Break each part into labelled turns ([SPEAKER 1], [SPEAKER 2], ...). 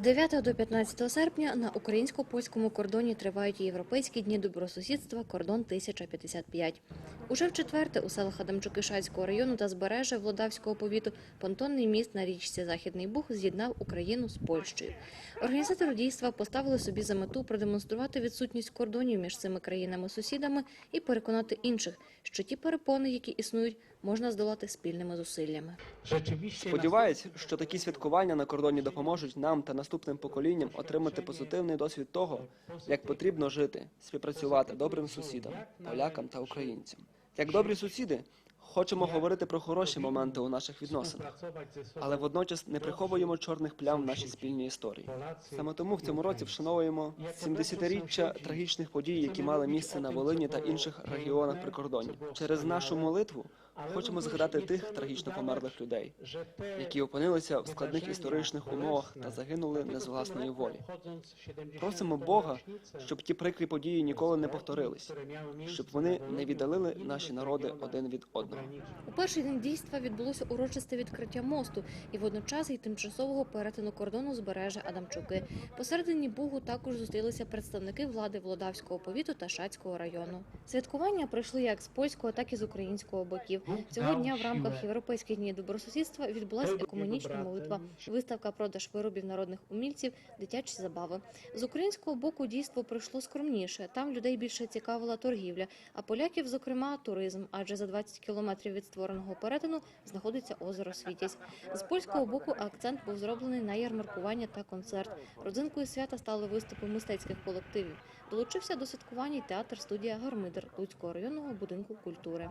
[SPEAKER 1] З 9 до 15 серпня на українсько-польському кордоні тривають європейські дні добросусідства кордон 1055. Уже в четверте у селах Адамчуки-Шацького району та збережжя Владавського повіту понтонний міст на річці Західний Буг з'єднав Україну з Польщею. Організатори дійства поставили собі за мету продемонструвати відсутність кордонів між цими країнами-сусідами і переконати інших, що ті перепони, які існують, можна здолати спільними зусиллями.
[SPEAKER 2] Сподіваюсь, що такі святкування на кордоні допоможуть нам та наступним поколінням отримати позитивний досвід того, як потрібно жити, співпрацювати добрим сусідам, полякам та українцям. Як добрі сусіди, хочемо говорити про хороші моменти у наших відносинах, але водночас не приховуємо чорних плям в нашій спільній історії. Саме тому в цьому році вшановуємо 70-річчя трагічних подій, які мали місце на Волині та інших регіонах прикордоння. Через нашу молитву хочемо згадати тих трагічно померлих людей, які опинилися в складних історичних умовах та загинули не з власної волі. Просимо Бога, щоб ті прикрі події ніколи не повторились, щоб вони не віддалили наші народи один від одного.
[SPEAKER 1] У перший день дійства відбулося урочисте відкриття мосту і водночас й тимчасового перетину кордону збережжя Адамчуки. Посередині Бугу також зустрілися представники влади Володавського повіту та Шацького району. Святкування пройшли як з польського, так і з українського боків. Цього дня в рамках європейських днів добросусідства відбулася екуменічна молитва, виставка продаж виробів народних умільців, дитячі забави. З українського боку дійство пройшло скромніше. Там людей більше цікавила торгівля, а поляків, зокрема, туризм, адже за 20 кілометрів від створеного перетину знаходиться озеро Світязь. З польського боку акцент був зроблений на ярмаркування та концерт. Родзинкою свята стали виступи мистецьких колективів. Долучився до святкування й театр студія Гармидер Луцького районного будинку культури.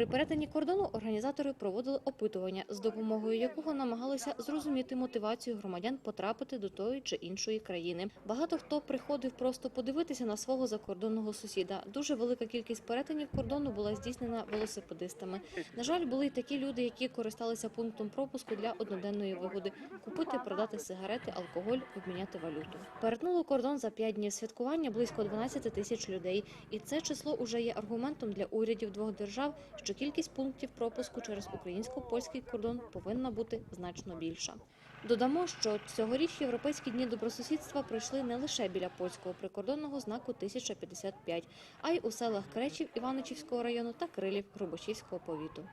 [SPEAKER 1] При перетині кордону організатори проводили опитування, з допомогою якого намагалися зрозуміти мотивацію громадян потрапити до тої чи іншої країни. Багато хто приходив просто подивитися на свого закордонного сусіда. Дуже велика кількість перетинів кордону була здійснена велосипедистами. На жаль, були й такі люди, які користалися пунктом пропуску для одноденної вигоди купити, продати сигарети, алкоголь, обміняти валюту. Перетнуло кордон за п'ять днів святкування близько 12 тисяч людей, і це число уже є аргументом для урядів двох держав, що кількість пунктів пропуску через українсько-польський кордон повинна бути значно більша. Додамо, що цьогоріч європейські дні добросусідства пройшли не лише біля польського прикордонного знаку 1055, а й у селах Кречів Іваничівського району та Крилів Грубочівського повіту.